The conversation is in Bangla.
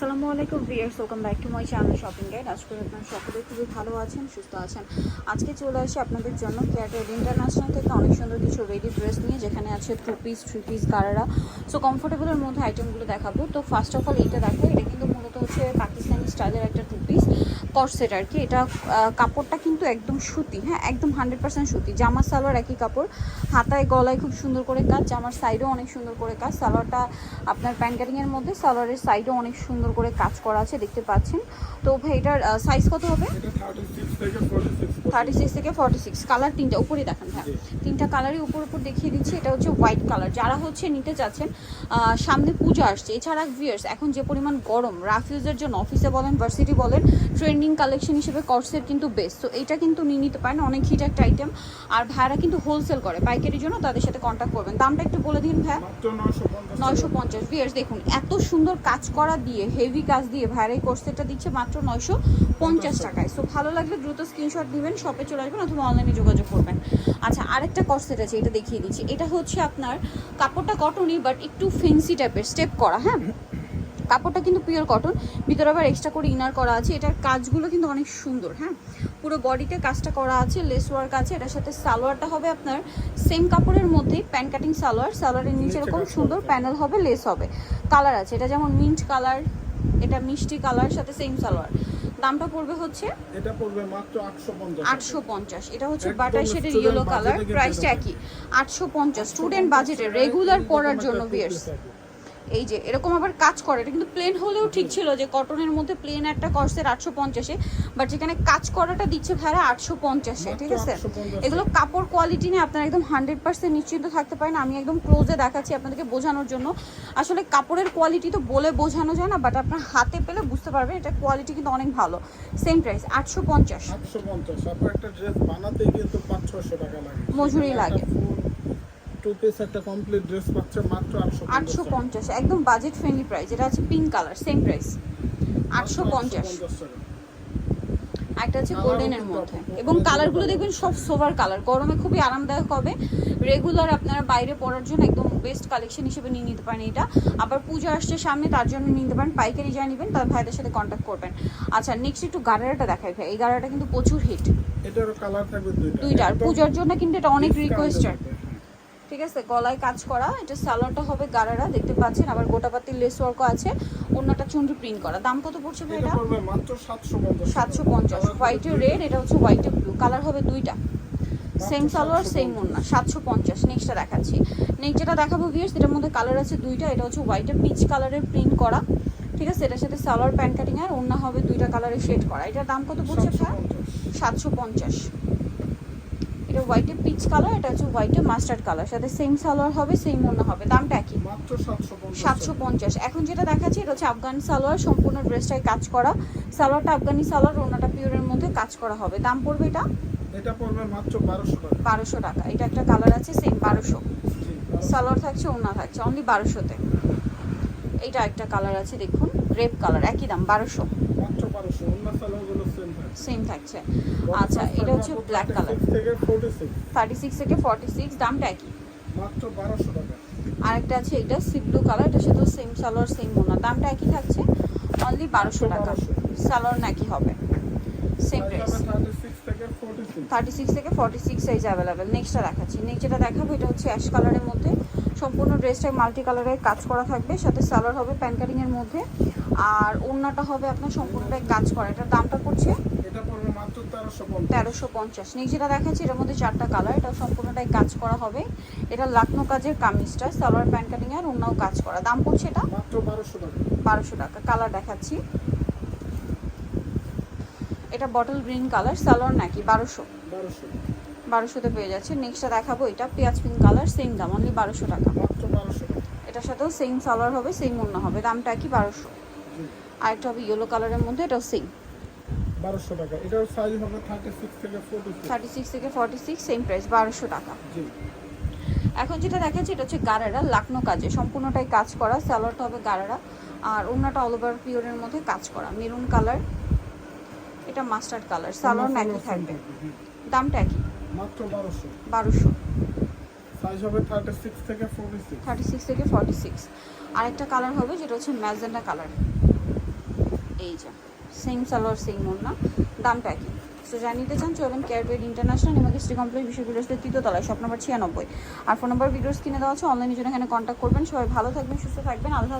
আসসালামু আলাইকুম viewers welcome back to my channel shopping guide. আজকে আপনারা সকলে খুবই ভালো আছেন, সুস্থ আছেন। আজকে চলে আসি আপনাদের জন্য ক্যাটেড ইন্টারন্যাশনাল থেকে অনেক সুন্দর কিছু রেডি ড্রেস নিয়ে, যেখানে আছে two piece three piece gharara so কমফোর্টেবলের মধ্যে আইটেমগুলো দেখাবো। তো ফার্স্ট অফ অল এইটা দেখো, এটা কিন্তু মূলত হচ্ছে পাকিস্তানি স্টাইলের একটা টু পিস কর্সেট আর কি, এটা কাপড়টা কিন্তু একদম সুতি হ্যাঁ একদম হান্ড্রেড পার্সেন্ট সুতি। জামার সালোয়ার একই কাপড়। হাতায়, গলায় খুব সুন্দর করে কাজ, জামার সাইডেও অনেক সুন্দর করে কাজ। সালোয়ারটা আপনার প্যান্ট কাটিংয়ের মধ্যে, সালোয়ারের সাইডেও অনেক সুন্দর করে কাজ করা আছে, দেখতে পাচ্ছেন। তো ভাই, এটার সাইজ কত হবে? এটা 36 থেকে 46 থার্টি সিক্স থেকে ফর্টি সিক্স কালার তিনটা, উপরে দেখান হ্যাঁ তিনটা কালারই উপর উপর দেখিয়ে দিচ্ছি, এটা হচ্ছে হোয়াইট কালার যারা হচ্ছে নিতে চাচ্ছেন সামনে পূজা আসছে। এছাড়া ভিয়ার্স এখন যে পরিমাণ গরম রাফ ইউজের জন্য অফিসে বলেন ভার্সিটি বলেন ট্রেন্ডিং কালেকশন হিসেবে কর্সের কিন্তু বেস্ট তো এটা কিন্তু নিয়ে নিতে পারেন অনেক হিট একটা আইটেম আর ভাইয়ারা কিন্তু হোলসেল করে পাইকারির জন্য তাদের সাথে কন্ট্যাক্ট করবেন। দামটা একটু বলে দিন 950 নয়শো পঞ্চাশ। ভিয়ার্স দেখুন এত সুন্দর কাজ করা দিয়ে হেভি কাজ দিয়ে ভাইয়ার এই কোর্সেটটা দিচ্ছে মাত্র নয়শো পঞ্চাশ টাকায়। সো ভালো লাগলে দ্রুত স্ক্রিনশট দিবেন শপে চলে আসবেন অথবা অনলাইনে যোগাযোগ করবেন। আচ্ছা আরেকটা কর্সেট আছে এটা দেখিয়ে দিচ্ছি। এটা হচ্ছে আপনার কাপড়টা কটনই বাট একটু ফেন্সি টাইপের স্টেপ করা হ্যাঁ? কাপড়টা কিন্তু পিওর কটন ভিতরে আবার এক্সট্রা করে ইনার করা আছে। এটার কাজগুলো কিন্তু অনেক সুন্দর হ্যাঁ? পুরো বডিতে কাজটা করা আছে লেস ওয়ার্ক আছে। এটার সাথে সালোয়ারটা হবে আপনার সেম কাপড়ের মধ্যেই প্যান্ট কাটিং সালোয়ার। সালোয়ারের নিচে এরকম সুন্দর প্যানেল হবে লেস হবে। কালার আছে এটা যেমন মিন্ট কালার এটা মিষ্টি কালার সাথে সেম সালোয়ার। দামটা পড়বে হচ্ছে এটা পড়বে মাত্র 850 আটশো পঞ্চাশ। এটা হচ্ছে বাটার শেডের ইয়েলো কালার প্রাইসটা একই। আটশো পঞ্চাশ। স্টুডেন্ট বাজেটে রেগুলার পরার জন্য বিয়ার্স এই যে এরকম আবার কাজ করে। এটা কিন্তু প্লেন হলেও ঠিক ছিল যে কটনের মধ্যে প্লেন একটা কর্সের আটশো পঞ্চাশে বাট যেখানে কাজ করাটা দিচ্ছে ভাড়া আটশো পঞ্চাশে ঠিক আছে? এগুলো কাপড় কোয়ালিটি নিয়ে আপনারা একদম হান্ড্রেড পার্সেন্ট নিশ্চিন্ত থাকতে পারেন। আমি একদম ক্লোজে দেখাচ্ছি আপনাদেরকে বোঝানোর জন্য। আসলে কাপড়ের কোয়ালিটি তো বলে বোঝানো যায় না বাট আপনার হাতে পেলে বুঝতে পারবেন এটা কোয়ালিটি কিন্তু অনেক ভালো। সেম প্রাইস আটশো পঞ্চাশ। 850 আপনার একটা ড্রেস বানাতেই কিন্তু 500 টাকা লাগে। মজুরি লাগে। টু পিস একটা কমপ্লিট ড্রেস পাচ্ছে মাত্র 850 আটশো পঞ্চাশ একদম বাজেট ফ্রেন্ডলি প্রাইস এটা আছে পিঙ্ক কালার সেম প্রাইস আটশো পঞ্চাশ। একটা আছে গোল্ডেনের মধ্যে। এবং কালারগুলো দেখবেন সব সোভার কালার গরমে খুবই আরামদায়ক হবে। রেগুলার আপনারা বাইরে পরার জন্য একদম বেস্ট কালেকশন হিসেবে নিয়ে নিতে পারেন এটা। আবার পূজা আসছে সামনে তার জন্য নিয়ে নিতে পারেন। পাইকারি যা নেবেন তার ভাইদের সাথে কন্ট্যাক্ট করবেন। আচ্ছা নেক্সট একটু গাড়ারাটা দেখাই ভাই। এই গাড়াটা কিন্তু প্রচুর হিট এটারও কালার থাকবে দুইটা। দুইটার একদম পূজার জন্য কিন্তু এটা অনেক রিকোয়েস্টার। ঠিক আছে গলায় কাজ করা। এটা সালোয়ারটা হবে গারারা দেখতে পাচ্ছেন আবার গোটাপাতির লেস ওয়ার্কও আছে। অন্যটা চুন্ডি প্রিন্ট করা। দাম কত পড়ছে ভাই এটা? মাত্র 750 সাতশো পঞ্চাশ। হোয়াইটের রেড এটা হচ্ছে হোয়াইটের ব্লু কালার হবে দুইটা। সেম সালোয়ার সেম ওন্না সাতশো পঞ্চাশ। নেক্সটটা দেখাচ্ছি। নেক্সট যেটা দেখাবো ভিয়ার্স এটার মধ্যে কালার আছে দুইটা। এটা হচ্ছে হোয়াইটের পিচ কালারের প্রিন্ট করা। ঠিক আছে এটার সাথে সালোয়ার প্যান্ট কাটিং আর ওন্না হবে দুইটা কালারের শেড করা। এটার দাম কত পড়ছে ভাই 750 সাতশো পঞ্চাশ। এটা হোয়াইটে পিচ কালার এটা হচ্ছে হোয়াইটে মাস্টার্ড কালার সাথে সেম সালোয়ার হবে সেম ওন্না হবে। দামটা একই। সাতশো পঞ্চাশ। এখন যেটা দেখাচ্ছি এটা হচ্ছে আফগান সালোয়ার সম্পূর্ণ ড্রেসটাই কাজ করা। সালোয়ারটা আফগানি সালোয়ার ওনাটা পিওরের মধ্যে কাজ করা হবে। দাম পড়বে এটা? এটা পড়বে মাত্র 1200 টাকা। বারোশো টাকা। এটা একটা কালার আছে সেম বারোশো। সালোয়ার থাকছে ওনা থাকছে। অনলি বারোশোতে। এইটা একটা কালার আছে দেখুন। রেড কালার একই দাম বারোশো। 1200 সেম থাকছে। আচ্ছা এটা হচ্ছে ব্ল্যাক কালার 36 থেকে 46 থার্টি সিক্স থেকে ফর্টি সিক্স দামটা একই। মাত্র 1200 টাকা। আরেকটা আছে এটা সি ব্লু কালার এটার সাথে সেম সালোয়ার সেম ওনা দামটা একই থাকছে অনলি বারোশো টাকা। সালোয়ার নাকি হবে। সেম প্রাইস হবে 36 থেকে 46 থার্টি সিক্স থেকে ফর্টি সিক্স সাইজ অ্যাভেলেবেল নেক্সটটা দেখাচ্ছি। নেক্সট যেটা দেখাবো এটা হচ্ছে অ্যাশ কালারের মধ্যে। সম্পূর্ণ ড্রেসটাই মাল্টি কালারের কাজ করা থাকবে। সাথে সালোয়ার হবে প্যান কাটিংয়ের মধ্যে। আর ওড়নাটা হবে আপনার সম্পূর্ণটাই কাজ করা। এটার দামটা পড়ছে এটা পড়বে মাত্র 1350 তেরোশো পঞ্চাশ। যেটা দেখাচ্ছি এটার মধ্যে চারটা কালার এটা সম্পূর্ণটাই কাজ করা হবে। এটা লাকনো কাজের কামিজটা সালোয়ার প্যান কাটিং আর ওড়নাও কাজ করা। দাম পড়ছে এটা? মাত্র 1200 টাকা। বারোশো টাকা। কালার দেখাচ্ছি। এটা বটল গ্রিন কালার সালোয়ার নাকি? বারোশো। 1200 বারোশোতে পেয়ে যাচ্ছে। নেক্সটটা দেখাবো এটা পেঁয়াজ পিঙ্ক কালার সেম দাম অনলি বারোশো টাকা। মাত্র 1200 টাকা। এটার সাথেও সেম সালোয়ার হবে সেম অন্য হবে। দামটা কি বারোশো। আরেকটা হবে ইয়েলো কালারের মধ্যে এটাও সেম 1200 টাকা। এটার সাইজ হবে 36 থেকে 46 থার্টি সিক্স থেকে ফর্টি সিক্স সেম প্রাইস বারোশো টাকা। জি। এখন যেটা দেখাচ্ছি এটা হচ্ছে গারারা লাকনো কাজে। সম্পূর্ণটাই কাজ করা সালোয়ারটা হবে গারারা। আর অন্যটা অল ওভার পিওরের মধ্যে কাজ করা মেরুন কালার এটা মাস্টার্ড কালার সালোয়ার নাকি থাকবে। দামটা একই। মাত্র 1200 বারোশো। সাইজ হবে 36 থেকে 46 থার্টি সিক্স থেকে ফর্টি সিক্স আরেকটা কালার হবে যেটা হচ্ছে magenta colour same salwar same ওড়না দাম কি সো যা নিতে চান চলেন কেয়ারপেড ইন্টারন্যাশনাল এবং শ্রী কমপ্লেক্স বিশ্ববিদ্যালয়ের তৃতীয় তলায় শপ নম্বর ছিয়ানব্বই। আর ফোন নম্বর ভিডিওস কিনে দেওয়া আছে অনলাইনের জন্য এখানে কন্ট্যাক্ট করবেন। সবাই ভালো থাকবেন, সুস্থ থাকবেন। আল্লাহ